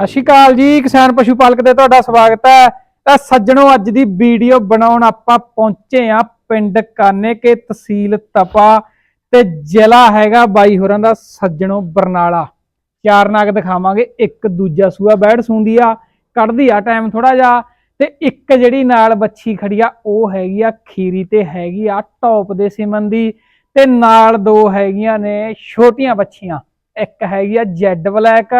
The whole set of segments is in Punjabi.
ਸਤਿ ਸ਼੍ਰੀ ਅਕਾਲ ਜੀ, ਕਿਸਾਨ ਪਸ਼ੂ ਪਾਲਕ ਤੇ ਤੁਹਾਡਾ ਸਵਾਗਤ ਹੈ। ਤਾਂ ਸੱਜਣੋ, ਅੱਜ ਦੀ ਵੀਡੀਓ ਬਣਾਉਣ ਆਪਾਂ ਪਹੁੰਚੇ ਆ ਪਿੰਡ ਕਾਨੇ ਕੇ ਤਹਿਸੀਲ ਤਪਾ ਤੇ ਜ਼ਿਲ੍ਹਾ ਹੈਗਾ ਬਾਈ ਹੋਰਾਂ ਦਾ ਸੱਜਣੋ ਬਰਨਾਲਾ। ਚਾਰ ਨਾਗ ਦਿਖਾਵਾਂਗੇ, ਇੱਕ ਦੂਜਾ ਸੂਆ ਬੈੜ ਸੁੰਦੀ ਆ, ਕੱਢਦੀ ਆ ਟਾਈਮ ਥੋੜਾ ਜਿਹਾ ਤੇ ਇੱਕ ਜਿਹੜੀ ਨਾਲ ਬੱਚੀ ਖੜੀ ਆ, ਉਹ ਹੈਗੀ ਆ ਖੀਰੀ ਤੇ ਹੈਗੀ ਆ ਟੌਪ ਦੇ ਸਿਮਨ ਦੀ ਤੇ ਨਾਲ ਦੋ ਹੈਗੀਆਂ ਨੇ ਛੋਟੀਆਂ ਬੱਚੀਆਂ ਇੱਕ ਹੈਗੀ ਆ ਜੈਡ ਬਲੈਕ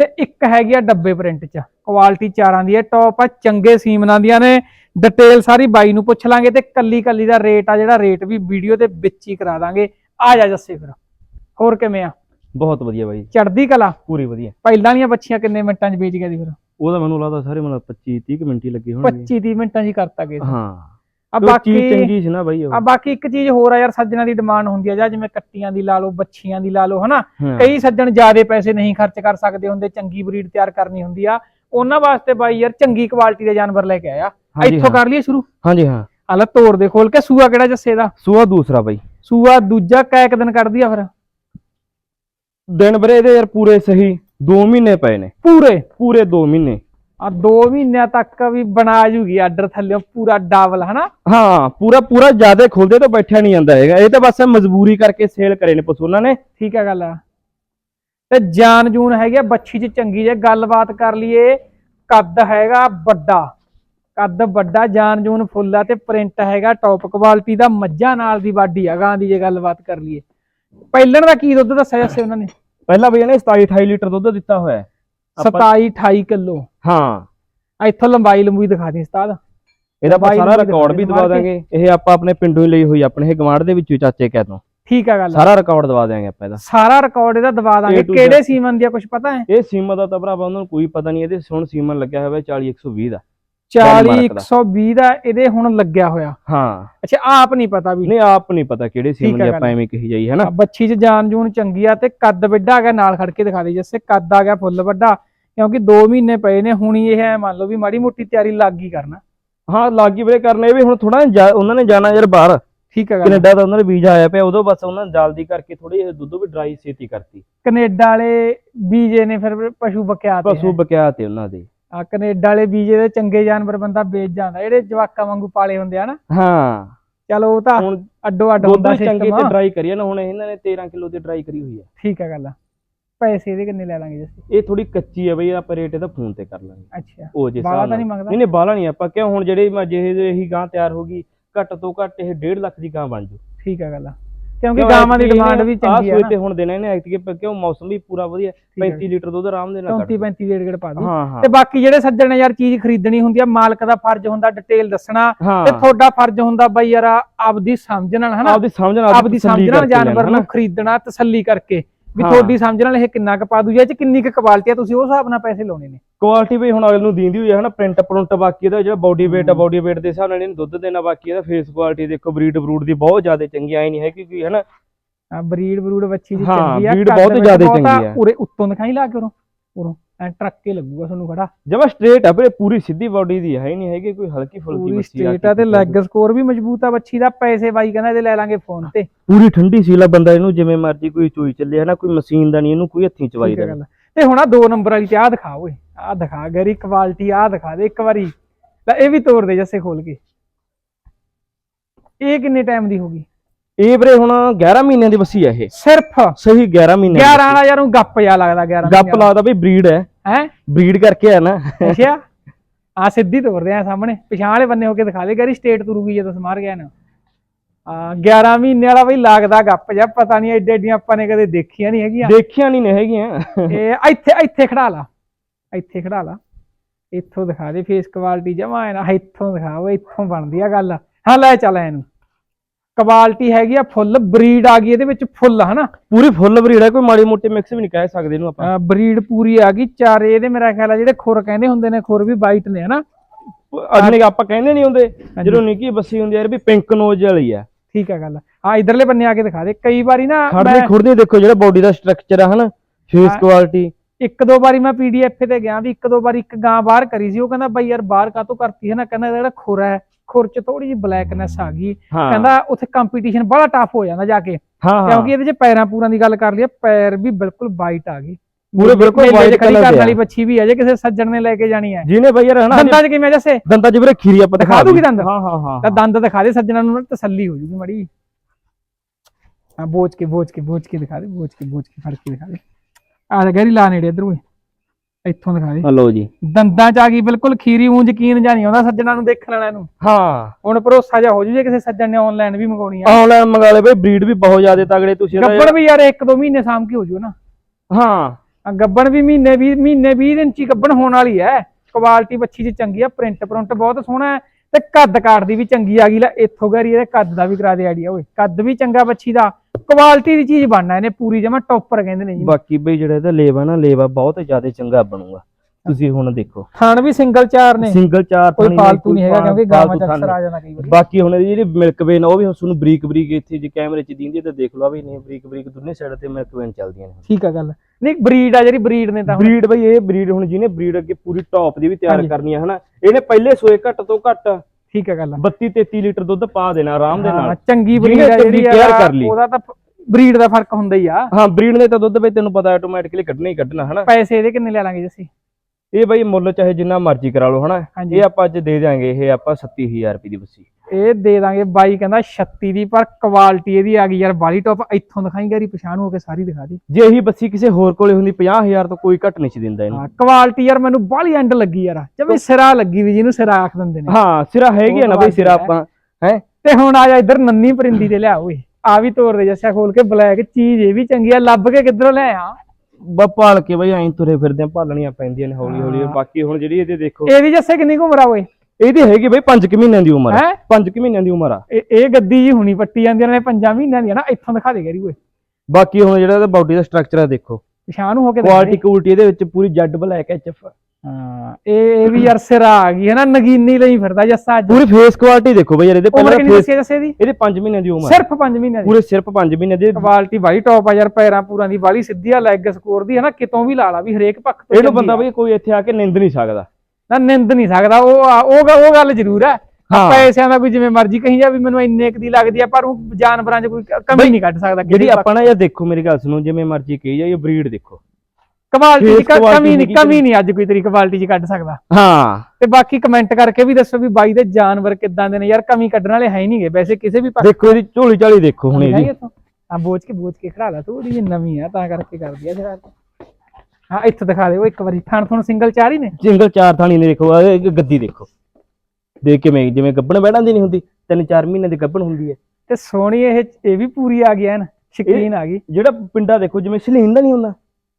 ਤੇ ਇੱਕ ਹੈਗੀ ਆ ਡੱਬੇ ਪ੍ਰਿੰਟ ਚ। ਕੁਆਲਿਟੀ ਚਾਰਾਂ ਦੀ ਹੈ ਟੌਪ ਆ ਚੰਗੇ ਸੀਮਨਾਂ ਦੀਆਂ ਨੇ। ਡਿਟੇਲ ਸਾਰੀ ਬਾਈ ਨੂੰ ਪੁੱਛ ਲਾਂਗੇ ਤੇ ਕੱਲੀ ਕੱਲੀ ਦਾ ਰੇਟ ਆ ਜਿਹੜਾ ਰੇਟ ਵੀ ਵੀਡੀਓ ਦੇ ਵਿੱਚ ਹੀ ਕਰਾ ਦਾਂਗੇ। ਆ ਜਾ ਜੱਸੇ ਫਿਰ। ਹੋਰ ਕਿਵੇਂ ਆ? ਬਹੁਤ ਵਧੀਆ ਬਾਈ। ਚੜਦੀ ਕਲਾ? ਪੂਰੀ ਵਧੀਆ। ਪਹਿਲਾਂ ਵਾਲੀਆਂ ਬੱਚੀਆਂ ਕਿੰਨੇ ਮਿੰਟਾਂ 'ਚ ਵੇਚ ਗਿਆ ਦੀ ਫਿਰ? ਉਹਦਾ ਮੈਨੂੰ ਲੱਗਦਾ ਸਾਰੇ ਮਤਲਬ 25 30 ਮਿੰਟ ਹੀ ਲੱਗੇ ਹੋਣਗੇ। 25 30 ਮਿੰਟਾਂ 'ਚ ਹੀ ਕਰਤਾ ਗਿਆ ਹਾਂ। ਆ ਬਾਕੀ ਚੀਜ਼ ਚੰਗੀ ਸੀ ਨਾ ਬਾਈ ਉਹ। ਆ ਬਾਕੀ ਇੱਕ ਚੀਜ਼ ਹੋਰ ਆ ਯਾਰ ਸੱਜਣਾ ਦੀ ਡਿਮਾਂਡ ਹੁੰਦੀ ਆ ਜਾਂ ਜਿਵੇਂ ਕੱਟੀਆਂ ਦੀ ਲਾ ਲਓ ਬੱਚੀਆਂ ਦੀ ਲਾ ਲਓ ਹਨਾ। ਕਈ ਸੱਜਣ ਜ਼ਿਆਦੇ ਪੈਸੇ ਨਹੀਂ ਖਰਚ ਕਰ ਸਕਦੇ ਹੁੰਦੇ ਚੰਗੀ ਬਰੀਡ ਤਿਆਰ ਕਰਨੀ ਹੁੰਦੀ ਆ। ਉਹਨਾਂ ਵਾਸਤੇ ਬਾਈ ਯਾਰ ਚੰਗੀ ਕੁਆਲਿਟੀ ਦੇ ਜਾਨਵਰ ਲੈ ਕੇ ਆਇਆ। ਇੱਥੋਂ। ਕਰ ਲਈਏ ਸ਼ੁਰੂ? ਹਾਂਜੀ ਹਾਂ। ਹਾਲਾ ਤੋੜ ਦੇ ਖੋਲ ਕੇ ਸੂਆ ਕਿਹੜਾ ਜੱਸੇ ਦਾ? ਸੂਆ ਦੂਸਰਾ ਬਾਈ। ਸੂਆ ਦੂਜਾ ਕੈ ਇੱਕ ਦਿਨ ਕੱਢਦੀ ਆ ਫਿਰ? ਦਿਨ ਬਰੇ ਇਹਦੇ ਯਾਰ ਪੂਰੇ ਸਹੀ 2 ਮਹੀਨੇ ਪਏ ਨੇ। ਪੂਰੇ? ਪੂਰੇ 2 ਮਹੀਨੇ। ਆ 2 ਮਹੀਨਿਆਂ ਤੱਕ ਵੀ ਬਣਾ ਜੂਗੀ ਆਰਡਰ ਥੱਲੇ ਪੂਰਾ ਡਬਲ ਹਨਾ? ਹਾਂ ਪੂਰਾ ਪੂਰਾ ਜ਼ਿਆਦਾ ਖੁੱਲਦੇ ਤਾਂ ਬੈਠਿਆ ਨਹੀਂ ਜਾਂਦਾ ਹੈਗਾ। ਇਹ ਤਾਂ ਬਸ ਮਜਬੂਰੀ ਕਰਕੇ ਸੇਲ ਕਰੇ ਨੇ ਪਸ਼ੂ ਉਹਨਾਂ ਨੇ। ਠੀਕ ਹੈ ਗੱਲ ਤੇ ਜਾਨ ਜੂਨ ਹੈਗੀ ਬੱਚੀ ਚ ਚੰਗੀ ਜੇ ਗੱਲਬਾਤ ਕਰ ਲਈਏ ਕੱਦ ਹੈਗਾ ਵੱਡਾ ਕੱਦ ਵੱਡਾ ਜਾਨ ਜੂਨ ਫੁੱਲ ਆ ਤੇ ਪ੍ਰਿੰਟ ਹੈਗਾ ਟੌਪ ਕੁਆਲਿਟੀ ਦਾ ਮੱਝਾਂ ਨਾਲ ਦੀ ਬਾਡੀ ਆ ਗਾਂ ਦੀ ਜੇ ਗੱਲਬਾਤ ਕਰ ਲਈਏ। ਪਹਿਲਣ ਦਾ ਕੀ ਦੁੱਧ ਦੱਸਿਆ ਜੱਸੇ ਉਹਨਾਂ ਨੇ? ਪਹਿਲਾਂ ਬਈ ਇਹਨੇ 27 28 ਲੀਟਰ ਦੁੱਧ ਦਿੱਤਾ ਹੋਇਆ ਹੈ। ਆਪਾਂ- 27 28 ਕਿਲੋ। ਹਾਂ। ਇੱਥੋਂ ਲੰਬਾਈ ਲੰਬੂਈ ਦਿਖਾ ਦੇ ਉਸਤਾਦ। ਇਹਦਾ ਆਪਾਂ ਬਾਈ ਸਾਰਾ ਰਿਕਾਰਡ ਵੀ ਦਿਖਾ ਦਵਾ ਦੇ। ਦਾਂਗੇ ਇਹ ਆਪਾਂ ਆਪਣੇ ਪਿੰਡੋਂ ਹੀ ਲਈ ਹੋਈ ਆਪਣੇ ਇਹ ਗਵਾਂਢ ਦੇ ਵਿੱਚੋਂ ਚਾਚੇ ਕਹਿ ਤੋਂ ਠੀਕ ਆ ਗੱਲ। ਸਾਰਾ ਰਿਕਾਰਡ ਦਵਾ ਦਿਆਂਗੇ ਆਪਾਂ ਇਹਦਾ। ਸਾਰਾ ਰਿਕਾਰਡ ਇਹਦਾ ਦਵਾ ਦਾਂਗੇ A to Z ਕਿਹੜੇ ਸੀਮਨ ਦੀ ਆ ਕੁਝ ਪਤਾ ਹੈ? ਇਹ ਸੀਮਾ ਦਾ ਤਾਂ ਭਰਾਵਾ ਉਹਨਾਂ ਨੂੰ ਕੋਈ ਪਤਾ ਨਹੀਂ ਇਹਦੇ ਹੁਣ ਸੀਮਨ ਲੱਗਿਆ ਹੋਇਆ 40 120 ਦਾ। 40 ਮਾਰਕ ਦਾ। 120 ਦਾ ਇਹਦੇ ਹੁਣ ਲੱਗਿਆ ਹੋਇਆ। ਹਾਂ। ਅੱਛਾ ਆਪ ਨਹੀਂ ਪਤਾ ਵੀ। ਨਹੀਂ ਆਪ ਨਹੀਂ ਪਤਾ ਕਿਹੜੇ ਸੀਮਨ ਠੀਕ ਦੀ ਹੈ ਆਪਾਂ। ਐਵੇਂ ਕਹੀ ਜਾਈ ਹਨਾ? ਬੱਚੀ ਚ ਜਾਨ ਜੂਨ ਚੰਗੀ ਆ ਤੇ ਕੱਦ ਵੱਡਾ ਗਿਆ ਨਾਲ ਖੜ ਕੇ ਦਿਖਾ ਦੇ। ਜਿਵੇਂ ਕੱਦ ਆ ਗਿਆ ਫੁੱਲ ਵੱਡਾ। ਕਿਉਂਕਿ 2 ਮਹੀਨੇ ਪਏ ਨੇ ਹੁਣ ਹੀ ਇਹ ਐ ਮੰਨ ਲਓ ਵੀ ਮਾੜੀ ਮੋਟੀ ਤਿਆਰੀ ਲੱਗ ਗਈ ਕਰਨਾ। ਹਾਂ ਲਾਗੀ ਵੀਰੇ ਕਰਨੇ ਇਹ ਵੀ ਹੁਣ ਥੋੜਾ ਉਹਨਾਂ ਨੇ ਜਾਣਾ ਯਾਰ ਬਾਹਰ। ਠੀਕ ਹੈ ਕੈਨੇਡਾ ਦਾ ਉਹਨਾਂ ਦਾ ਵੀਜ਼ਾ ਆਇਆ ਪਿਆ ਉਦੋਂ ਬਸ ਉਹਨਾਂ ਨੇ ਜਲਦੀ ਕਰਕੇ ਥੋੜੀ ਦੁੱਧ ਵੀ ਡਰਾਈ ਛੇਤੀ ਕਰਤੀ। ਕੈਨੇਡਾ ਵਾਲੇ ਬੀਜੇ ਨੇ ਫਿਰ ਪਸ਼ੂ ਬਕਿਆ ਤੇ ਪਸ਼ੂ ਬਕਿਆ ਤੇ ਉਹਨਾਂ ਦੇ। ਆ ਕੈਨੇਡਾ ਵਾਲੇ ਬੀਜੇ ਦੇ ਚੰਗੇ ਜਾਨਵਰ ਬੰਦਾ ਵੇਚ ਜਾਂਦਾ ਜਿਹੜੇ ਜਵਾਕਾਂ ਵਾਂਗੂ ਪਾਲੇ ਹੁੰਦੇ ਆ ਨਾ। ਹਾਂ। ਚਲੋ ਉਹ ਤਾਂ ਹੁਣ ਅੱਡੋ ਅੱਡ ਹੁੰਦਾ ਵੀ ਚੰਗੇ ਤੇ ਸਿਸਟਮ ਡਰਾਈ ਕਰੀਏ ਨਾ ਹੁਣ ਇਹਨਾਂ ਨੇ 13 ਕਿਲੋ ਤੇ ਡਰਾਈ ਕਰੀ ਹੋਈ ਹੈ। ਠੀਕ ਹੈ ਗੱਲ ਪੈਸੇ ਇਹਦੇ ਕਿੰਨੇ ਲੈ ਲਾਂਗੇ ਜੱਸੀ ਇਹ ਥੋੜੀ ਕੱਚੀ ਹੈ ਬਈ ਆਪਾਂ ਰੇਟ ਇਹਦਾ ਫੋਨ ਤੇ ਕਰ ਲਾਂਗੇ। ਅੱਛਾ। ਉਹ ਜੇ ਹਿਸਾਬ ਤਾਂ ਨਹੀਂ। ਮੰਗਦਾ? ਨਹੀਂ ਨਹੀਂ ਬਾਲਾ ਨਹੀਂ ਆਪਾਂ ਕਿਉਂ ਹੁਣ ਜਿਹੜੇ ਮੈਂ ਜਿਹੇ ਇਹੀ ਗਾਂ ਤਿਆਰ ਹੋ ਗਈ ਘੱਟ ਤੋਂ ਘੱਟ ਇਹ 1.5 ਲੱਖ ਦੀ ਗਾਂ ਬਣ ਜੂ। ਠੀਕ ਹੈ ਗੱਲ ਕਿਉਂਕਿ ਗਾਵਾਂ ਦੀ ਡਿਮਾਂਡ ਵੀ ਚੰਗੀ ਆ ਆ ਨਾ ਤੇ ਹੁਣ ਦੇਣਾ ਇਹਨੇ ਐਤਕੀ ਪ- ਕਿਉਂ ਮੌਸਮ ਵੀ ਪੂਰਾ ਵਧੀਆ ਹੈ। 35 ਲੀਟਰ ਦੁੱਧ ਆਰਾਮ ਦੇ ਨਾਲ 34 ਕੱਢ 35 ਡੇਢ ਗੇੜ ਪਾ ਦੂੰ। ਹਾਂ ਹਾਂ। ਤੇ ਬਾਕੀ ਜਿਹੜੇ ਸੱਜਣ ਨੇ ਯਾਰ ਚੀਜ਼ ਖਰੀਦਣੀ ਹੁੰਦੀ ਆ ਮਾਲਕ ਦਾ ਫਰਜ਼ ਹੁੰਦਾ ਡਿਟੇਲ ਦੱਸਣਾ ਹਾਂ। ਤੇ ਤੁਹਾਡਾ ਫਰਜ਼ ਹੁੰਦਾ ਬਈ ਯਾਰ ਆਪਦੀ ਸਮਝ ਨਾਲ ਹਨਾ? ਆਪਦੀ ਸਮਝ ਨਾਲ ਆਪਦੀ ਸਮਝ ਨਾਲ ਜਾਨਵਰ ਨੂੰ ਖਰੀਦਣਾ ਤਸੱਲੀ ਕਰਕੇ। ਵੀ ਹਾਂ। ਤੁਹਾਡੀ ਸਮਝ ਨਾਲ ਇਹ ਕਿੰਨਾ ਕੁ ਪਾ ਦੂ ਜਾਂ ਇਹ ਚ ਕਿੰਨੀ ਕੁ ਕੁਆਲਿਟੀ ਆ ਤੁਸੀਂ ਉਸ ਹਿਸਾਬ ਨਾਲ ਪੈਸੇ ਲਾਉਣੇ ਨੇ ਕੁਆਲਿਟੀ ਵੀ ਹੁਣ ਅਗਲੇ ਨੂੰ ਦੀਂਦੀ ਹੋਈ ਹੈ ਹਨਾ ਪ੍ਰਿੰਟ ਪ੍ਰਿੰਟ ਬਾਕੀ ਇਹਦਾ ਜਿਹੜਾ ਬਾਡੀ weight ਆ ਬਾਡੀ weight ਦੇ ਹਿਸਾਬ ਨਾਲ ਇਹਨੂੰ ਦੁੱਧ ਦੇਣਾ ਬਾਕੀ ਇਹਦਾ ਫੇਸ ਕੁਆਲਿਟੀ ਦੇਖੋ ਬਰੀਡ ਬਰੂਡ ਦੀ ਬਹੁਤ ਜ਼ਿਆਦਾ ਚੰਗੀ ਆਈ ਨਹੀਂ ਹੈ ਕਿ ਕੋਈ ਹਨਾ ਆ ਬਰੀਡ ਬਰੂਡ ਬੱਚੀ ਦੀ ਹਾਂ, ਚੰਗੀ ਆ breed ਕੱਦ ਬਹੁਤ ਜ਼ਿਆਦਾ ਚੰਗੀ ਆ। ਉਰੇ ਉੱਤੋਂ ਦਿਖਾਈ ਲਾ ਕੇ ਉਰੋਂ ਉਰੋਂ ਐ ਟਰੱਕ ਕੇ ਲੱਗੂਗਾ ਤੁਹਾਨੂੰ ਖੜਾ। ਜਮਾ ਸਟ੍ਰੇਟ ਆ ਵੀਰੇ ਪੂਰੀ ਸਿੱਧੀ ਬਾਡੀ ਦੀ ਹੈ ਨਹੀਂ ਹੈਗੀ ਕੋਈ ਹਲਕੀ ਫੁਲਕੀ ਪੂਰੀ ਬੱਚੀ ਸਟੇਟ ਆ ਤੇ ਲੈਗ ਸਕੋਰ ਵੀ ਮਜ਼ਬੂਤ ਆ ਬੱਚੀ ਦਾ ਪੈਸੇ ਬਾਈ ਕਹਿੰਦਾ ਇਹਦੇ ਲੈ ਲਾਂਗੇ ਫੋਨ ਤੇ। ਪੂਰੀ ਠੰਡੀ ਸੀਲਾ ਬੰਦਾ ਇਹਨੂੰ ਜਿਵੇਂ ਮਰਜ਼ੀ ਕੋਈ ਚੋਈ ਚੱਲੇ ਹਨਾ ਕੋਈ ਮਸ਼ੀਨ ਦਾ ਨਹੀਂ ਇਹਨੂੰ ਕੋਈ ਹੱਥੀਂ ਚਵਾਈ ਠੀਕ ਹੈ ਦਾ ਗੱਲ ਤੇ ਹੁਣ ਆ ਦੋ ਨੰਬਰ ਵਾਲੀ ਤੇ ਆ ਦਿਖਾ ਓਏ ਆ ਦਿਖਾ ਗਰੀ ਕੁਆਲਿਟੀ ਆ ਦਿਖਾ ਦੇ ਇੱਕ ਵਾਰੀ। ਲੈ ਇਹ ਵੀ ਤੋੜ ਦੇ ਜੱਸੇ ਖੋਲ ਕੇ। ਇਹ ਕਿੰਨੇ ਟਾਈਮ ਦੀ ਹੋਗੀ ਇਹ ਵੀਰੇ ਹੁਣ 11 ਮਹੀਨਿਆਂ ਦੀ ਬੱਸੀ ਆ ਇਹ। ਸਿਰਫ ਸਹੀ 11 ਮਹੀਨੇ 11 ਵਾਲਾ ਯਾਰ ਨੂੰ ਗੱਪ ਜਾ ਲੱਗਦਾ 11 ਗੱਪ ਲੱਗਦਾ ਵੀ ਬਰੀਡ ਹੈ। ਹੈ? ਬਰੀਡ ਕਰਕੇ ਆ ਨਾ। ਅੱਛਾ। ਆ ਸਿੱਧੀ ਤੋੜਦੇ ਆ ਸਾਹਮਣੇ। ਪਿਛਾਂ ਵਾਲੇ ਬੰਨੇ ਹੋ ਕੇ ਦਿਖਾ ਦੇ ਗਰੀ ਸਟੇਟ ਤੁਰੂਗੀ ਜਦੋਂ ਸਮਾਰ ਗਿਆ ਨਾ। ਆ 11 ਮਹੀਨੇ ਵਾਲਾ ਬਈ ਲੱਗਦਾ ਗੱਪ ਜਾ ਪਤਾ ਨਹੀਂ ਐਡੇ ਐਡੀਆਂ ਆਪਾਂ ਨੇ ਕਦੇ ਦੇਖੀਆਂ ਨਹੀਂ ਹੈਗੀਆਂ। ਦੇਖੀਆਂ ਨਹੀਂ ਨੇ ਹੈਗੀਆਂ। ਇਹ ਇੱਥੇ ਇੱਥੇ ਖੜਾ ਲਾ। ਇੱਥੇ ਖੜਾ ਲਾ। ਇੱਥੋਂ ਦਿਖਾ ਦੇ ਫੇਸ ਕੁਆਲਿਟੀ ਜਮਾ ਹੈ ਨਾ। ਇੱਥੋਂ ਦਿਖਾ ਓਏ ਇੱਥੋਂ ਬਣਦੀ ਆ ਗੱਲ। ਹਾਂ ਲੈ ਚੱਲ ਇਹਨੂੰ ਕੁਆਲਿਟੀ ਹੈਗੀ ਆ ਫੁੱਲ ਬਰੀਡ ਆ ਗਈ ਇਹਦੇ ਵਿੱਚ ਫੁੱਲ ਹਨਾ? ਪੂਰੀ ਫੁੱਲ ਬਰੀਡ ਹੈ ਕੋਈ ਮਾੜੀ ਮੋਟੀ ਮਿਕਸ ਵੀ ਨਹੀਂ ਕਹਿ ਸਕਦੇ ਇਹਨੂੰ ਆਪਾਂ। ਬਰੀਡ ਪੂਰੀ ਆ ਗਈ ਚਾਰੇ ਇਹਦੇ ਮੇਰਾ ਖਿਆਲ ਆ ਜਿਹੜੇ ਖੁਰ ਕਹਿੰਦੇ ਹੁੰਦੇ ਨੇ ਖੁਰ ਵੀ ਵਾਈਟ ਨੇ ਹਨਾ? ਅਜਨੇ ਆਪਾਂ ਕਹਿੰਦੇ ਨਹੀਂ ਹੁੰਦੇ ਜਦੋਂ ਨਿੱਕੀ ਬੱਸੀ ਹੁੰਦੀ ਯਾਰ ਵੀ ਪਿੰਕ ਨੋਜ਼ ਵਾਲੀ ਆ। ਠੀਕ ਆ ਗੱਲ। ਆ ਇਧਰਲੇ ਬੰਨੇ ਆ ਕੇ ਦਿਖਾ ਦੇ ਕਈ ਵਾਰੀ ਨਾ ਖੜਦੇ ਖੁਰਦੇ ਦੇਖੋ ਜਿਹੜਾ ਬਾਡੀ ਦਾ ਸਟਰਕਚਰ ਆ ਹਨਾ? ਫੇਸ। ਕੁਆਲਿਟੀ ਇੱਕ ਦੋ ਵਾਰੀ ਮੈਂ ਪੀਡੀਐਫ ਤੇ ਗਿਆ ਵੀ ਇੱਕ ਦੋ ਵਾਰੀ ਇੱਕ ਗਾਂ ਬਾਹਰ ਕਰੀ ਸੀ ਉਹ ਕਹਿੰਦਾ ਬਈ ਯਾਰ ਬਾਹਰ ਕਾਤੋਂ ਕਰਤੀ ਹੈ ਨਾ ਕਹਿੰਦਾ ਜਿਹੜਾ ਖੁਰ ਹੈ ਖੁਰ ਚ ਥੋੜੀ ਜਿਹੀ ਬਲੈਕਨੈਸ ਆ ਗਈ। ਕਹਿੰਦਾ ਉੱਥੇ ਕੰਪੀਟੀਸ਼ਨ ਬੜਾ ਟਫ ਹੋ ਜਾਂਦਾ ਜਾ ਕੇ। ਕਿਉਂਕਿ ਇਹਦੇ ਚ ਪੈਰਾਂ ਪੂਰਾਂ ਦੀ ਗੱਲ ਕਰ ਲਈਏ ਪੈਰ ਵੀ ਬਿਲਕੁਲ ਵਾਈਟ ਆ ਗਏ। ਪੂਰੇ ਬਿਲਕੁਲ ਖੜੀ colour ਕਰਨ। ਵਾਲੀ ਬੱਚੀ ਵੀ ਹੈ ਜੇ ਕਿਸੇ ਸੱਜਣ ਨੇ ਲੈ ਕੇ ਜਾਣੀ ਹੈ। ਜਿਹਨੇ ਬਈ ਯਾਰ ਹਨਾ ਦੰਦਾਂ 'ਚ ਕਿਵੇਂ ਜੱਸੇ? ਦੰਦਾਂ 'ਚ ਵੀਰੇ ਖੀਰੀ ਆਪਾਂ ਦਿਖਾ ਦੂਗੀ ਦੰਦ? ਹਾਂ ਹਾਂ ਹਾਂ ਤਾਂ ਦੰਦ ਦਿਖਾ ਦੇ ਸੱਜਣਾ ਨੂੰ ਤਸੱਲੀ ਹੋ ਜੂਗੀ ਮੜੀ ਹਾਂ ਬੋਚ ਕੇ ਬੋਚ ਕੇ ਬੋਚ ਕੇ ਦਿਖਾ ਦੇ ਬੋਚ ਕੇ ਬੋਚ ਕੇ ਫੜ ਕੇ ਦਿਖਾ ਦੇ। ਆ ਜਾ ਗਹਿਰੀ ਲਾ ਨੇੜੇ ਇਧਰ ਇੱਥੋਂ ਦਿਖਾ ਦੇ। ਹਲੋ ਜੀ। ਦੰਦਾਂ 'ਚ ਆ ਗਈ ਬਿਲਕੁਲ ਖੀਰੀ ਊਂ ਯਕੀਨ ਜਾਂ ਨਹੀਂ ਆਉਂਦਾ ਸੱਜਣਾ ਨੂੰ ਦੇਖਣ ਵਾਲਿਆਂ ਨੂੰ। ਹਾਂ। ਹੁਣ ਭਰੋਸਾ ਜਾ ਹੋ ਜੂ ਜੇ ਕਿਸੇ ਸੱਜਣ ਨੇ ਆਨਲਾਈਨ ਵੀ ਮੰਗਾਉਣੀ ਆ। ਆਨਲਾਈਨ ਮੰਗਾ ਲੈ ਬਈ ਬਰੀਡ ਵੀ ਬਹੁਤ ਜ਼ਿਆਦਾ ਤਗੜੇ ਤੁਸੀਂ ਇਹਦਾ ਗੱਬੜ ਵੀ ਯਾਰ ਇੱਕ ਦੋ ਮਹੀਨੇ ਸਾਂਭ ਕੇ ਹੋ ਜੂ ਨਾ। ਹਾਂ। ਆ ਗੱਬਣ ਵੀ ਮਹੀਨੇ ਵੀ ਮਹੀਨੇ 20 ਦਿਨ ਚ ਗੱਬਣ ਹੋਣ ਵਾਲੀ ਹੈ ਕੁਆਲਿਟੀ ਬੱਚੀ ਚ ਚੰਗੀ ਆ ਪ੍ਰਿੰਟ ਪ੍ਰਿੰਟ ਬਹੁਤ ਸੋਹਣਾ ਹੈ ਤੇ ਕੱਦ ਕਾਠ ਦੀ ਵੀ ਚੰਗੀ ਆ ਗਈ ਲੈ ਇੱਥੋਂ ਗਰੀ ਇਹਦੇ ਕੱਦ ਦਾ ਵੀ ਕਰਾ ਦੇ ਆਈਡੀਆ ਓਏ। ਕੱਦ ਵੀ ਚੰਗਾ ਬੱਚੀ ਦਾ। ਕੁਆਲਿਟੀ ਦੀ ਚੀਜ਼ ਬਣਨਾ ਇਹਨੇ ਪੂਰੀ ਜਮਾ ਟੌਪਰ ਕਹਿੰਦੇ ਨੇ ਜੀ। ਬਾਕੀ ਬਈ ਜਿਹੜਾ ਇਹਦਾ ਲੇਵਾ ਨਾ ਲੇਵਾ ਬਹੁਤ ਜ਼ਿਆਦਾ ਚੰਗਾ ਬਣੂਗਾ। ਤੁਸੀਂ ਹੁਣ ਦੇਖੋ। ਥਣ ਵੀ ਸਿੰਗਲ ਚਾਰ ਨੇ। ਸਿੰਗਲ ਚਾਰ ਕੋਈ ਫਾਲਤੂ ਨਹੀਂ ਹੈਗਾ ਕਿਉਂਕਿ ਗਾਵਾਂ ਚ ਅਕਸਰ। ਆ ਜਾਂਦਾ ਕਈ ਵਾਰੀ। ਬਾਕੀ ਹੁਣ ਜਿਹੜੀ ਮਿਲਕ ਵੇਨ ਉਹ ਵੀ ਤੁਹਾਨੂੰ ਬਰੀਕ ਬਰੀਕ ਇੱਥੇ ਜੇ ਕੈਮਰੇ 'ਚ ਦਿੰਦੀ ਤਾਂ ਦੇਖ ਲਓ ਵੀ ਨਹੀਂ ਬਰੀਕ ਬਰੀਕ ਦੋਨੇ ਸਾਈਡ ਤੇ ਮਿਲਕ ਵੇਨ ਚੱਲਦੀਆਂ ਨੇ। ਠੀਕ ਆ ਗੱਲ। ਨਹੀਂ ਬਰੀਡ ਆ ਜਿਹੜੀ ਬਰੀਡ ਨੇ ਤਾਂ ਬਰੀਡ ਬਈ ਇਹ ਬਰੀਡ ਹੁਣ ਜਿਹਨੇ ਬਰੀਡ ਅੱਗੇ ਪੂਰੀ ਟੌਪ ਦੀ ਵੀ ਤਿਆਰ। ਕਰਨੀ ਹੈ ਹਨਾ? ਇਹਨੇ ਪਹਿਲੇ ਸੋਏ ਘੱਟ ਤੋਂ ਘੱਟ ਠੀਕ ਆ ਗੱਲ 32 33 ਲੀਟਰ ਦੁੱਧ ਪਾ ਦੇਣਾ ਆਰਾਮ ਦੇ ਹਾਂ, ਨਾਲ। ਚੰਗੀ ਬਰੀਡ ਚੰਗੀ ਜਿਹੜੀ ਆ। ਉਹਦਾ ਤਾਂ ਬਰੀਡ ਦਾ ਫ਼ਰਕ ਹੁੰਦਾ ਹੀ ਆ। ਹਾਂ ਬਰੀਡ ਨੇ ਤਾਂ ਦੁੱਧ ਬਈ ਤੈਨੂੰ ਪਤਾ ਆਟੋਮੈਟਿਕਲੀ ਕੱਢਣਾ ਹੀ ਕੱਢਣਾ ਹਨਾ? ਪੈਸੇ ਇਹਦੇ ਕਿੰਨੇ ਲੈ ਲਾਂਗੇ ਜੱਸੀ ਇਹ ਬਈ ਮੁੱਲ ਚਾਹੇ ਜਿੰਨਾ ਮਰਜ਼ੀ ਕਰਾ ਲਓ ਹਨਾ। ਇਹ ਆਪਾਂ ਅੱਜ ਦੇ ਦਿਆਂਗੇ ਇਹ ਆਪਾਂ 37000 ਰੁਪਏ ਦੀ ਬੱਸੀ। ਇਹ ਦੇ ਦਾਂਗੇ ਬਾਈ ਕਹਿੰਦਾ 36 ਦੀ ਪਰ ਕੁਆਲਿਟੀ ਇਹਦੀ ਆ ਗਈ ਯਾਰ ਬਾਲੀ ਟੌਪ ਇੱਥੋਂ ਦਿਖਾਈ ਗਾਰੀ ਪਛਾਣ ਹੋ ਕੇ ਸਾਰੀ ਦਿਖਾ ਦੀ। ਜੇ ਇਹੀ ਬੱਸੀ ਕਿਸੇ ਹੋਰ ਕੋਲੇ ਹੁੰਦੀ 50000 ਤੋਂ ਕੋਈ ਘੱਟ ਨਹੀਂ ਸੀ ਦਿੰਦਾ ਇਹਨੂੰ। ਹਾਂ ਕੁਆਲਿਟੀ ਯਾਰ ਮੈਨੂੰ ਬਾਲੀ ਐਂਡ ਲੱਗੀ ਯਾਰ। ਜਮੇ ਸਿਰਾ ਲੱਗੀ ਵੀ ਜਿਹਨੂੰ ਸਿਰਾ ਆਖ ਦਿੰਦੇ ਨੇ। ਹਾਂ ਸਿਰਾ ਹੈਗੀ ਨਾ ਬਈ ਸਿਰਾ। ਆਪਾਂ ਹੈ? ਤੇ ਹੁਣ ਆ ਜਾ ਇੱਧਰ ਨੰਨੀ ਪਰਿੰਦੀ ਤੇ ਲਿਆ ਓਏ ਆ ਵੀ ਤੋਰ ਦੇ ਜੱਸਿਆ ਖੋਲ ਕੇ ਬਲੈਕ ਚੀਜ਼ ਇਹ ਵੀ ਚੰਗੀ ਆ। ਲੱਭ ਕੇ ਕਿੱਧਰੋਂ ਲੈ ਆ? ਬਾ ਭਾਲ ਕੇ ਬਈ ਐਂ ਤੁਰੇ ਫਿਰਦੇ ਆ ਭਾਲਣੀਆਂ ਪੈਂਦੀਆਂ ਨੇ ਹੌਲੀ ਹੌਲੀ। ਬਾਕੀ ਹੁਣ ਜਿਹੜੀ ਇਹਦੇ ਦੇਖੋ। ਇਹਦੀ ਜੱਸੇ ਕਿੰਨੀ ਕੁ ਉਮਰ ਆ ਓਏ? ਇਹਦੀ ਹੈਗੀ ਬਈ 5 ਕਿ ਮਹੀਨਿਆਂ ਦੀ ਉਮਰ ਹੈ? 5 ਕਿ ਮਹੀਨਿਆਂ ਦੀ ਉਮਰ ਆ। ਇਹ ਇਹ ਗੱਦੀ ਜੀ ਹੁਣੀ ਪੱਟੀ ਜਾਂਦੀ ਨੇ ਪੰਜਾਂ ਮਹੀਨਿਆਂ ਦੀ ਆ ਨਾ ਇੱਥੋਂ ਦਿਖਾ ਦੇ ਗਰੀ ਓਏ। ਬਾਕੀ ਹੁਣ ਜਿਹੜਾ ਇਹਦਾ ਬਾਡੀ ਦਾ ਸਟਰਕਚਰ ਆ ਦੇਖੋ। ਪਛਾਣ ਹੋ ਕੇ ਕੁਆਲਿਟੀ। ਕੁਆਲਿਟੀ ਇਹਦੇ ਵਿੱਚ ਪੂਰੀ ਜੈਡ ਬਲੈਕ ਐਚਐਫ ਹਾਂ ਇਹ ਵੀ ਯਾਰ ਸਿਰਾ ਆ ਗਈ ਹੈ ਨਾ ਨਗੀਨੀ ਲਈ ਫਿਰਦਾ ਜੱਸਾ ਅੱਜ। ਪੂਰੀ ਫੇਸ ਕੁਆਲਿਟੀ ਦੇਖੋ ਬਈ ਯਾਰ ਇਹਦੇ ਪਹਿਲਾਂ ਫੇਸ ਦੱਸੀ ਜੱਸੇ ਦੀ? ਇਹਦੇ 5 ਮਹੀਨਿਆਂ ਦੀ ਉਮਰ। ਸਿਰਫ 5 ਮਹੀਨਿਆਂ ਦੀ। ਪੂਰੇ ਸਿਰਫ 5 ਮਹੀਨੇ ਦੇ। ਕੁਆਲਿਟੀ ਬਾਈ ਟੌਪ ਆ ਯਾਰ ਪੈਰਾਂ ਪੂਰਾਂ ਦੀ ਬਾਲੀ ਸਿੱਧੀ ਆ ਲੈਗ ਸਕੋਰ ਦੀ ਹੈ ਨਾ ਕਿਤੋਂ ਵੀ ਲਾ ਲਾ ਵੀ ਹਰੇਕ ਪੱਖ ਤੋਂ ਇਹਨੂੰ ਬੰਦਾ। ਬਈ ਕੋਈ ਇੱਥੇ ਆ ਕੇ ਨਿੰਦ ਨਹੀਂ ਸਕਦਾ। ਨਾ ਨਿੰਦ ਨਹੀਂ ਸਕਦਾ ਉਹ ਆ- ਉਹ ਗ- ਉਹ ਗੱਲ ਜ਼ਰੂਰ ਹੈ। ਹਾਂ। ਪੈਸਿਆਂ ਦਾ ਕੋਈ ਜਿਵੇਂ ਮਰਜ਼ੀ ਕਹੀ ਜਾ ਵੀ ਮੈਨੂੰ ਇੰਨੇ ਕੁ ਦੀ ਲੱਗਦੀ ਆ ਪਰ ਉਹ ਜਾਨਵਰਾਂ 'ਚ ਕੋਈ ਕ- ਕਮੀ ਨਹੀਂ ਕੱਢ ਸਕਦਾ ਜਿਹੜੀ ਆਪਾਂ ਨਾ ਇਹ ਦੇਖੋ ਮੇਰੀ ਗੱਲ ਸੁਣੋ ਜਿਵੇਂ ਮਰਜ਼ੀ ਕਹੀ ਜਾਈਏ ਬਰੀਡ ਦੇਖੋ। ਕੁਆਲਿਟੀ ਕ- quality ਕਮੀ ਨਹੀਂ ਕਮੀ ਨਹੀਂ ਅੱਜ ਕੋਈ ਤੇਰੀ ਕੁਆਲਿਟੀ 'ਚ ਕੱਢ ਸਕਦਾ। ਹਾਂ। ਤੇ ਬਾਕੀ ਕਮੈਂਟ ਕਰਕੇ ਵੀ ਦੱਸੋ ਵੀ ਬਾਈ ਦੇ ਜਾਨਵਰ ਕਿੱਦਾਂ ਦੇ ਨੇ। ਯਾਰ ਕਮੀ ਕੱਢਣ ਵਾਲੇ ਹੈ ਨਹੀਂਗੇ ਵੈਸੇ ਕਿਸੇ ਵੀ ਦੇਖੋ ਇਹਦੀ ਝੋਲੀ ਝਾਲੀ ਦੇਖੋ ਹੁਣ ਇਹਦੀ। ਆ ਬੋਝ ਕੇ ਬੋਝ ਕੇ ਖੜਾ ਲਾ ਥੋੜੀ ਜਿਹੀ ਨਵੀਂ ਆ ਤਾਂ ਕਰਕੇ ਕਰਦੀ ਆ ਜਰਾ। ਹਾਂ ਇੱਥੇ ਦਿਖਾ ਦੇ ਉਹ ਇੱਕ ਵਾਰੀ। ਥਣ ਥਣ ਸਿੰਗਲ ਚਾਰ ਹੀ ਨੇ? ਸਿੰਗਲ ਚਾਰ ਥਾਣੀ ਨੇ ਦੇਖੋ ਆਹ ਇੱਕ ਗੱਦੀ ਦੇਖੋ। ਦੇਖ ਕਿਵੇਂ ਜਿਵੇਂ ਗੱਬਣ ਬੈਠਾਂ ਦੀ ਨਹੀਂ ਹੁੰਦੀ ਤਿੰਨ ਚਾਰ ਮਹੀਨੇ ਦੀ ਗੱਬਣ ਹੁੰਦੀ ਹੈ। ਤੇ ਸੋਹਣੀ ਇਹ ਇਹ ਵੀ ਪੂਰੀ ਆ ਗਿਆ ਨਾ ਸ਼ਕੀਨ ਆ ਗਈ। ਜਿਹੜਾ ਪਿੰਡਾ ਦੇਖੋ ਜਿਵੇਂ ਸ਼ਲੀਨ ਦਾ ਨਹੀਂ ਹੁੰਦਾ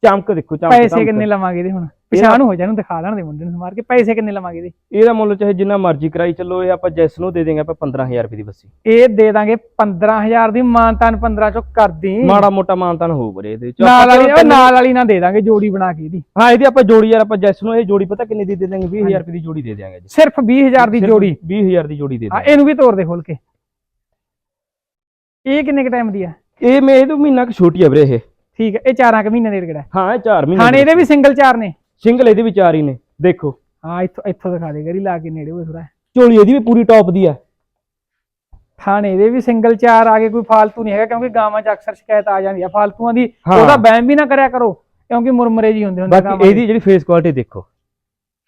ਚਮਕ ਦੇਖੋ ਚਮਕ ਪੈਸੇ ਚਮਕ। ਕਿੰਨੇ ਲਵਾਂਗੇ ਇਹਦੇ ਹੁਣ? ਪਛਾਣ ਹੋ ਜਾ ਨੂੰ ਦਿਖਾ ਲੈਣ ਦੇ ਮੁੰਡੇ ਨੂੰ ਮਾਰ ਕੇ ਪੈਸੇ ਕਿੰਨੇ ਲਵਾਂਗੇ ਇਹਦੇ? ਇਹਦਾ ਮੁੱਲ ਚਾਹੇ ਜਿੰਨਾ ਮਰਜ਼ੀ ਕਰਾਈ ਚੱਲੋ ਇਹ ਆਪਾਂ ਜੈਸ ਨੂੰ ਦੇ ਦੇਂਗੇ ਆਪਾਂ 15000 ਰੁਪਏ ਦੀ ਬੱਸੀ। ਇਹ ਦੇ ਦਾਂਗੇ 15000 ਦੀ ਮਾਨਤਾਨ 15 ਚੋਂ ਕਰਦੀ ਮਾੜਾ ਮੋਟਾ ਮਾਨਤਾਨ ਹੋਊ ਬਰੇ ਇਹਦੇ ਚ। ਨਾਲ ਵਾਲੀ ਨਾਲ ਵਾਲੀ ਨਾ ਦੇ ਦਾਂਗੇ ਜੋੜੀ ਬਣਾ ਕੇ ਇਹਦੀ। ਹਾਂ ਇਹਦੀ ਆਪਾਂ ਜੋੜੀ ਯਾਰ ਆਪਾਂ ਜੈਸ ਨੂੰ ਇਹ ਜੋੜੀ ਪਤਾ ਕਿੰਨੇ ਦੀ ਦੇ ਦੇਂਗੇ 20000 ਰੁਪਏ ਦੀ ਜੋੜੀ ਦੇ ਦਿਆਂਗੇ ਜੀ। ਸਿਰਫ 20000 ਦੀ ਜੋੜੀ। 20000 ਦੀ ਜੋੜੀ ਦੇ ਹਾਂ ਦਿਆਂਗੇ। ਇਹਨੂੰ ਵੀ ਤੋੜ ਦੇ ਖੋਲ ਕੇ। ਇਹ ਕਿੰਨੇ ਕ ਟਾਈਮ ਦੀ ਆ? ਇਹ ਮੈਂ ਇਹ ਤੋਂ ਮਹੀਨਾ ਕੁ ਛੋਟੀ ਆ ਵੀਰੇ ਇਹ। ਠੀਕ ਹੈ ਇਹ ਚਾਰਾਂ ਕ ਮਹੀਨੇ ਦੇ ਰਗੜਾ ਹਾਂ? ਇਹ 4 ਮਹੀਨੇ ਖਾਣੇ ਇਹਦੇ ਵੀ ਸਿੰਗਲ ਚਾਰ ਨੇ। ਸਿੰਗਲ ਇਹਦੇ ਵੀ ਚਾਰ ਹੀ ਨੇ ਦੇਖੋ। ਹਾਂ ਇੱਥੋਂ ਇੱਥੋਂ ਦਿਖਾ ਦੇ ਗਰੀ ਲਾ ਕੇ ਨੇੜੇ ਹੋਏ ਥੋੜਾ ਝੋਲੀ ਇਹਦੀ ਵੀ ਪੂਰੀ ਟੌਪ ਦੀ ਆ। ਖਾਣੇ ਦੇ ਵੀ ਸਿੰਗਲ ਚਾਰ ਆ ਗਏ ਕੋਈ ਫਾਲਤੂ ਨਹੀਂ ਹੈਗਾ ਕਿਉਂਕਿ ਗਾਵਾਂ 'ਚ ਅਕਸਰ ਸ਼ਿਕਾਇਤ ਆ ਜਾਂਦੀ ਆ। ਫਾਲਤੂਆਂ ਦੀ। ਉਹਦਾ ਬੈਮ ਵੀ ਨਾ ਕਰਿਆ ਕਰੋ ਕਿਉਂਕਿ ਮੁਰਮਰੇ ਜੀ ਹੁੰਦੇ ਹੁੰਦੇ ਬਾਕੀ। ਇਹਦੀ ਜਿਹੜੀ ਫੇਸ ਕੁਆਲਿਟੀ ਦੇਖੋ।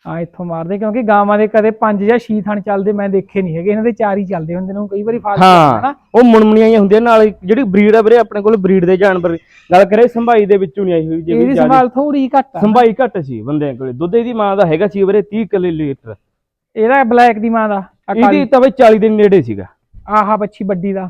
ਹਾਂ ਇੱਥੋਂ ਮਾਰਦੇ ਕਿਉਂਕਿ ਗਾਵਾਂ ਦੇ ਕਦੇ ਪੰਜ ਜਾਂ ਛੇ ਥਣ ਚੱਲਦੇ ਮੈਂ ਦੇਖੇ ਨਹੀਂ ਹੈਗੇ ਇਹਨਾਂ ਦੇ ਚਾਰ ਹੀ ਚੱਲਦੇ ਹੁੰਦੇ ਨੇ ਕਈ ਵਾਰੀ ਫਾਲਤੂ ਹਾਂ ਉਹ ਮੁਣਮਣੀਆਂ ਹੀ ਹੁੰਦੀਆਂ ਨਾਲ ਜਿਹੜੀ ਬਰੀਡ ਆ ਵੀਰੇ ਆਪਣੇ ਕੋਲ ਬਰੀਡ ਦੇ ਜਾਨਵਰ ਗੱਲ ਕਰੇ ਸੰਭਾਈ ਦੇ ਵਿੱਚੋਂ ਨਹੀਂ ਆਈ ਹੋਈ ਜੇ ਇਹਦੀ ਸੰਭਾਲ ਥੋੜੀ ਘੱਟ ਆ। ਸੰਭਾਈ ਘੱਟ ਸੀ ਬੰਦਿਆਂ ਕੋਲੇ। ਦੁੱਧ ਇਹਦੀ ਮਾਂ ਦਾ ਹੈਗਾ ਸੀ ਵੀਰੇ 30 ਕਿਲੋ ਲੀਟਰ। ਇਹਦਾ ਬਲੈਕ ਦੀ ਮਾਂ ਦਾ ਇਹਦੀ ਤਾਂ ਬਈ 40 ਦੇ ਨੇੜੇ ਸੀਗਾ। ਆਹਾ ਬੱਚੀ ਵੱਡੀ ਦਾ।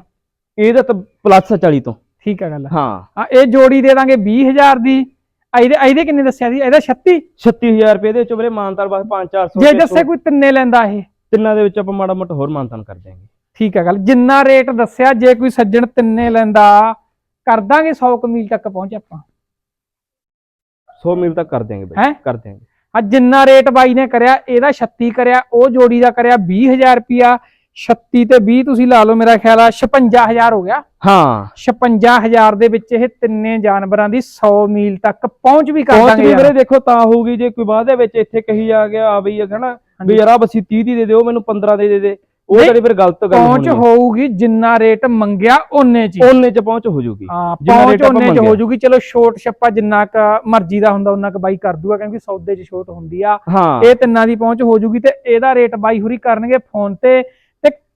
ਇਹਦਾ ਤਾਂ ਪਲੱਸ ਆ 40 ਤੋਂ। ਠੀਕ ਆ ਗੱਲ। ਹਾਂ। ਇਹ ਜੋੜੀ ਦੇ ਦਾਂਗੇ 20000 ਦੀ। ਇਹਦੇ ਇਹਦੇ ਕਿੰਨੇ ਦੱਸਿਆ ਸੀ? ਇਹਦਾ 36 36000 ਰੁਪਏ ਦੇ ਵਿੱਚ ਵੀਰੇ ਮਾਨਤਾਰ ਬਸ 5-400 ਜੇ ਦੱਸੇ ਕੋਈ ਤਿੰਨੇ ਲੈਂਦਾ ਇਹ? ਤਿੰਨਾਂ ਦੇ ਵਿੱਚ ਆਪਾਂ ਮਾੜਾ ਮੋਟਾ ਹੋਰ ਮਾਨਤਾਨ ਕਰ ਦਿਆਂਗੇ। ਠੀਕ ਆ ਗੱਲ। ਜਿੰਨਾ ਰੇਟ ਦੱਸਿਆ ਜੇ ਕੋਈ ਸੱਜਣ ਤਿੰਨੇ ਲੈਂਦਾ ਕਰ ਦਾਂਗੇ 100 ਕਮੀਲ ਤੱਕ ਪਹੁੰਚ ਆਪਾਂ। 100 ਮੀਲ ਤੱਕ ਕਰ ਦਿਆਂਗੇ ਹੈਂ? ਬਈ ਕਰ ਦਿਆਂਗੇ। ਆ ਜਿੰਨਾ ਰੇਟ ਬਾਈ ਨੇ ਕਰਿਆ ਇਹਦਾ 36 ਕਰਿਆ ਉਹ ਜੋੜੀ ਦਾ ਕਰਿਆ 20000 ਰੁਪਿਆ 36 ਤੇ 20 ਤੁਸੀਂ ਲਾ ਲਓ ਮੇਰਾ ਖਿਆਲ ਆ 56000 ਹੋ ਗਿਆ। ਹਾਂ। 56000 ਦੇ ਵਿੱਚ ਇਹ ਤਿੰਨੇ ਜਾਨਵਰਾਂ ਦੀ 100 ਮੀਲ ਤੱਕ ਪਹੁੰਚ ਵੀ ਕਰ ਪਹੁੰਚ ਦਾਂਗੇ ਵੀ ਯਾਰ। ਵੀਰੇ ਦੇਖੋ ਤਾਂ ਹੋਊਗੀ ਜੇ ਕੋਈ ਬਾਅਦ ਦੇ ਵਿੱਚ ਇੱਥੇ ਕਹੀ ਆ ਗਿਆ ਆ ਬਈ ਹਨਾ ਵੀ ਯਾਰ ਆ ਬਸੀ 30 ਦੀ ਦੇ ਦਿਓ ਮੈਨੂੰ 15 ਦੇ ਦੇ ਦੇ ਉਹ ਨਹੀਂ, ਤਾਂ ਫਿਰ ਗਲਤ ਗੱਲ ਪਹੁੰਚ ਹੋਊਗੀ ਜਿੰਨਾ ਰੇਟ ਮੰਗਿਆ ਉਹਨੇ ਚ। ਉਹਨੇ ਚ ਪਹੁੰਚ ਹੋ ਜੂਗੀ। ਹਾਂ ਪਹੁੰਚ ਉਹਨੇ ਚ ਹੋ। ਜੂਗੀ। ਚਲੋ ਛੋਟ ਛੱਪਾ ਜਿੰਨਾ ਕ ਮਰਜ਼ੀ ਦਾ ਹੁੰਦਾ ਉਹਨਾਂ ਕ ਬਾਈ ਕਰ ਦੂਗਾ ਕਿਉਂਕਿ ਸੌਦੇ 'ਚ ਛੋਟ ਹੁੰਦੀ ਆ। ਇਹ ਤਿੰਨਾਂ ਦੀ ਪਹੁੰਚ ਹੋ ਜੂਗੀ ਤੇ ਇਹਦਾ ਰੇਟ ਬਾਈ ਹੁਰੀ ਕਰਨਗੇ ਫੋਨ ਤੇ।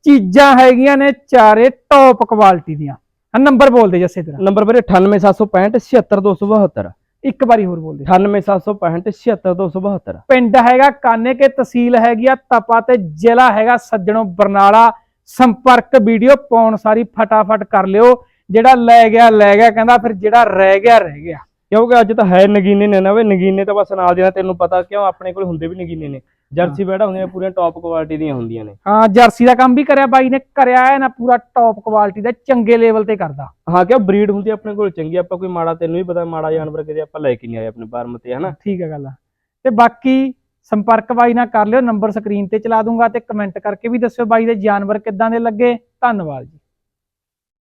ਚੀਜ਼ਾਂ ਹੈਗੀਆਂ ਨੇ ਚਾਰੇ ਟੌਪ ਕੁਆਲਿਟੀ ਦੀਆਂ। ਹਾਂ ਨੰਬਰ ਬੋਲ ਦੇ ਜੱਸੇ ਤੇਰਾ। ਨੰਬਰ ਵੀਰੇ 98765 76272 ਇੱਕ ਵਾਰੀ ਹੋਰ ਬੋਲ ਦੇ। 98765 76272 ਪਿੰਡ ਹੈਗਾ ਕਾਨੇ ਕੇ ਤਹਿਸੀਲ ਹੈਗੀ ਆ ਤਪਾ ਤੇ ਜ਼ਿਲ੍ਹਾ ਹੈਗਾ ਸੱਜਣੋ ਬਰਨਾਲਾ। ਸੰਪਰਕ ਵੀਡੀਓ ਪਾਉਣ ਸਾਰੀ ਫਟਾਫਟ ਕਰ ਲਿਓ। ਜਿਹੜਾ ਲੈ ਗਿਆ ਲੈ ਗਿਆ ਕਹਿੰਦਾ ਫਿਰ ਜਿਹੜਾ ਰਹਿ ਗਿਆ ਰਹਿ ਗਿਆ। ਕਿਉਂਕਿ ਅੱਜ ਤਾਂ ਹੈ ਨਗੀਨੇ ਨੇ ਨਾ ਵੇ ਨਗੀਨੇ ਤਾਂ ਬਸ ਨਾਲ ਦੇਣਾ ਤੈਨੂੰ ਪਤਾ ਕਿਉਂ ਆਪਣੇ ਕੋਲ ਹੁੰਦੇ ਵੀ ਨਗੀਨੇ ਨੇ। ਜਰਸੀ ਬੈੜਾ ਹੁੰਦੀਆਂ ਪੂਰੀਆਂ ਟੌਪ ਕੁਆਲਿਟੀ ਦੀਆਂ ਹੁੰਦੀਆਂ ਨੇ। ਹਾਂ ਜਰਸੀ ਦਾ ਕੰਮ ਵੀ ਕਰਿਆ ਬਾਈ ਨੇ ਕਰਿਆ ਹੈ ਨਾ ਪੂਰਾ ਟੌਪ ਕੁਆਲਿਟੀ ਦਾ ਚੰਗੇ ਲੈਵਲ ਤੇ ਕਰਦਾ। ਹਾਂ ਕਿਉਂ ਬਰੀਡ ਹੁੰਦੀ ਆ ਆਪਣੇ ਕੋਲ ਚੰਗੀ ਆਪਾਂ ਕੋਈ ਮਾੜਾ ਤੈਨੂੰ ਵੀ ਪਤਾ ਮਾੜਾ ਜਾਨਵਰ ਕਿਤੇ ਆਪਾਂ ਲੈ ਕੇ ਨਹੀਂ ਆਏ ਆਪਣੇ ਫਾਰਮ ਤੇ ਹਨਾ? ਠੀਕ ਹੈ ਗੱਲ ਤੇ ਬਾਕੀ ਸੰਪਰਕ ਬਾਈ ਨਾਲ ਕਰ ਲਿਓ ਨੰਬਰ ਸਕਰੀਨ ਤੇ ਚਲਾ ਦੂੰਗਾ ਤੇ ਕਮੈਂਟ ਕਰਕੇ ਵੀ ਦੱਸਿਓ ਬਾਈ ਦੇ ਜਾਨਵਰ ਕਿੱਦਾਂ ਦੇ ਲੱਗੇ। ਧੰਨਵਾਦ ਜੀ।